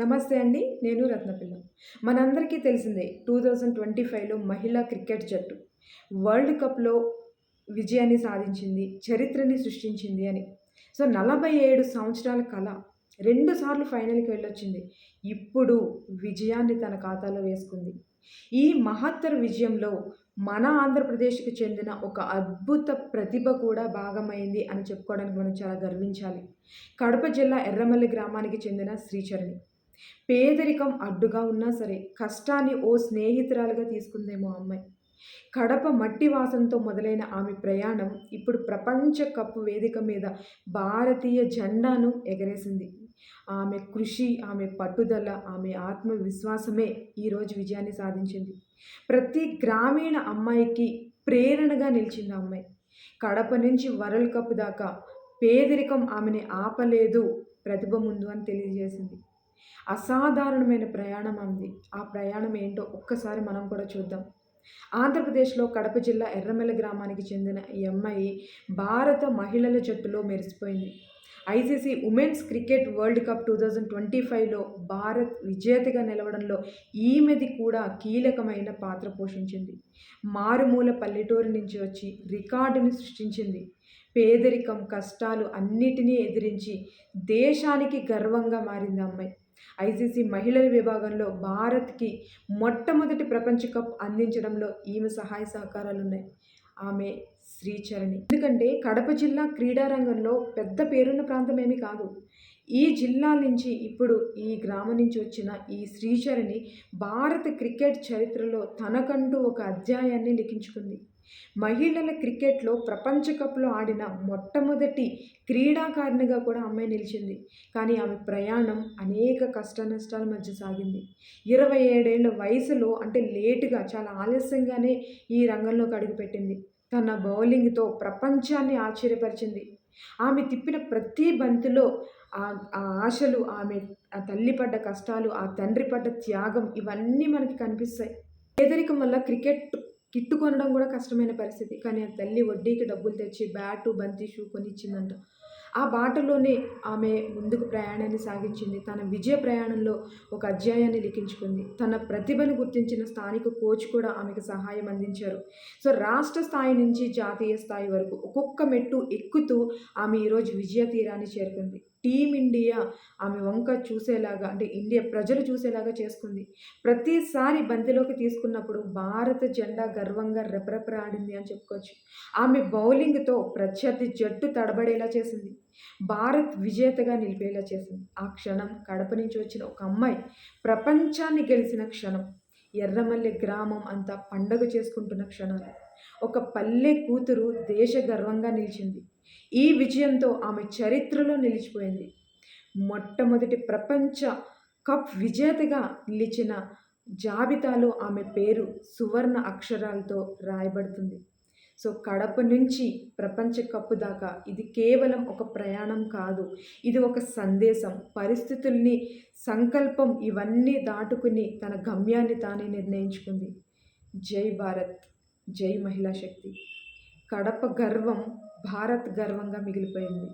నమస్తే అండి నేను రత్నపిల్ల. మనందరికీ తెలిసిందే టూ థౌజండ్ ట్వంటీ ఫైవ్లో మహిళా క్రికెట్ జట్టు. వరల్డ్ కప్లో విజయాన్ని సాధించింది చరిత్రని సృష్టించింది అని. సో నలభై ఏడు సంవత్సరాల కళ రెండుసార్లు ఫైనల్కి వెళ్ళొచ్చింది. ఇప్పుడు విజయాన్ని తన ఖాతాలో వేసుకుంది. ఈ మహత్తర విజయంలో మన ఆంధ్రప్రదేశ్కి చెందిన ఒక అద్భుత ప్రతిభ కూడా భాగమైంది అని చెప్పుకోవడానికి మనం చాలా గర్వించాలి. కడప జిల్లా ఎర్రమల్లి గ్రామానికి చెందిన శ్రీచరణి. పేదరికం అడ్డుగా ఉన్నా సరే కష్టాన్ని ఓ స్నేహితురాలుగా తీసుకుందేమో అమ్మాయి. కడప మట్టి వాసనతో మొదలైన ఆమె ప్రయాణం ఇప్పుడు ప్రపంచ కప్ వేదిక మీద భారతీయ జెండాను ఎగరేసింది. ఆమె కృషి ఆమె పట్టుదల ఆమె ఆత్మవిశ్వాసమే ఈరోజు విజయాన్ని సాధించింది. ప్రతి గ్రామీణ అమ్మాయికి ప్రేరణగా నిలిచింది అమ్మాయి. కడప నుంచి వరల్డ్ కప్ దాకా పేదరికం ఆమెని ఆపలేదు ప్రతిభ ముందు అని తెలియజేసింది. అసాధారణమైన ప్రయాణం అంది. ఆ ప్రయాణం ఏంటో ఒక్కసారి మనం కూడా చూద్దాం. ఆంధ్రప్రదేశ్లో కడప జిల్లా ఎర్రమెల గ్రామానికి చెందిన ఈ అమ్మాయి భారత మహిళల జట్టులో మెరిసిపోయింది. ICC women's cricket world cup two thousand twenty ఫైవ్లో భారత్ విజేతగా నిలవడంలో ఈమెది కూడా కీలకమైన పాత్ర పోషించింది. మారుమూల పల్లెటూరు నుంచి వచ్చి రికార్డుని సృష్టించింది. పేదరికం కష్టాలు అన్నిటినీ ఎదిరించి దేశానికి గర్వంగా మారింది అమ్మాయి. ఐసీసీ మహిళల విభాగంలో భారత్కి మొట్టమొదటి ప్రపంచ కప్ అందించడంలో ఈమె సహాయ సహకారాలు ఉన్నాయి ఆమె శ్రీచరణి. ఎందుకంటే కడప జిల్లా క్రీడారంగంలో పెద్ద పేరున్న ప్రాంతం ఏమీ కాదు. ఈ జిల్లా నుంచి ఇప్పుడు ఈ గ్రామం నుంచి వచ్చిన ఈ శ్రీచరణి భారత క్రికెట్ చరిత్రలో తనకంటూ ఒక అధ్యాయాన్ని లిఖించుకుంది. మహిళల క్రికెట్లో ప్రపంచ కప్లో ఆడిన మొట్టమొదటి క్రీడాకారిణిగా కూడా అమ్మాయి నిలిచింది. కానీ ఆమె ప్రయాణం అనేక కష్ట నష్టాల మధ్య సాగింది. ఇరవై ఏడేళ్ళ వయసులో అంటే లేటుగా చాలా ఆలస్యంగానే ఈ రంగంలోకి అడుగుపెట్టింది. తన బౌలింగ్తో ప్రపంచాన్ని ఆశ్చర్యపరిచింది. ఆమె తిప్పిన ప్రతి బంతిలో ఆ ఆశలు ఆమె ఆ తల్లి పడ్డ కష్టాలు ఆ తండ్రి పడ్డ త్యాగం ఇవన్నీ మనకి కనిపిస్తాయి. పేదరికం వల్ల క్రికెట్ కిట్టు కొనడం కూడా కష్టమైన పరిస్థితి. కానీ ఆ తల్లి వడ్డీకి డబ్బులు తెచ్చి బ్యాటు బంతి షూ కొనిచ్చిందంట. ఆ బాటలోనే ఆమె ముందుకు ప్రయాణాన్ని సాగించింది. తన విజయ ప్రయాణంలో ఒక అధ్యాయాన్ని లిఖించుకుంది. తన ప్రతిభను గుర్తించిన స్థానిక కోచ్ కూడా ఆమెకు సహాయం అందించారు. సో రాష్ట్ర స్థాయి నుంచి జాతీయ స్థాయి వరకు ఒక్కొక్క మెట్టు ఎక్కుతూ ఆమె ఈరోజు విజయ తీరాన్ని చేరుకుంది. టీమిండియా ఆమె వంక చూసేలాగా అంటే ఇండియా ప్రజలు చూసేలాగా చేసుకుంది. ప్రతిసారి బంతిలోకి తీసుకున్నప్పుడు భారత జెండా గర్వంగా రెపరెపరాడింది అని చెప్పుకోవచ్చు. ఆమె బౌలింగ్తో ప్రత్యర్థి జట్టు తడబడేలా చేసింది. భారత్ విజేతగా నిలిపేలా చేసింది. ఆ క్షణం కడప నుంచి వచ్చిన ఒక అమ్మాయి ప్రపంచాన్ని గెలిచిన క్షణం. ఎర్రమల్లె గ్రామం అంతా పండగ చేసుకుంటున్న క్షణాలు. ఒక పల్లె కూతురు దేశ గర్వంగా నిలిచింది. ఈ విజయంతో ఆమె చరిత్రలో నిలిచిపోయింది. మొట్టమొదటి ప్రపంచ కప్ విజేతగా నిలిచిన జాబితాలో ఆమె పేరు సువర్ణ అక్షరాలతో రాయబడుతుంది. సో కడప నుంచి ప్రపంచ కప్పు దాకా ఇది కేవలం ఒక ప్రయాణం కాదు. ఇది ఒక సందేశం. పరిస్థితుల్ని సంకల్పం ఇవన్నీ దాటుకుని తన గమ్యాన్ని తానే నిర్ణయించుకుంది. జై భారత్ జై మహిళా శక్తి. కడప గర్వం భారత్ గర్వంగా మిగిలిపోయింది.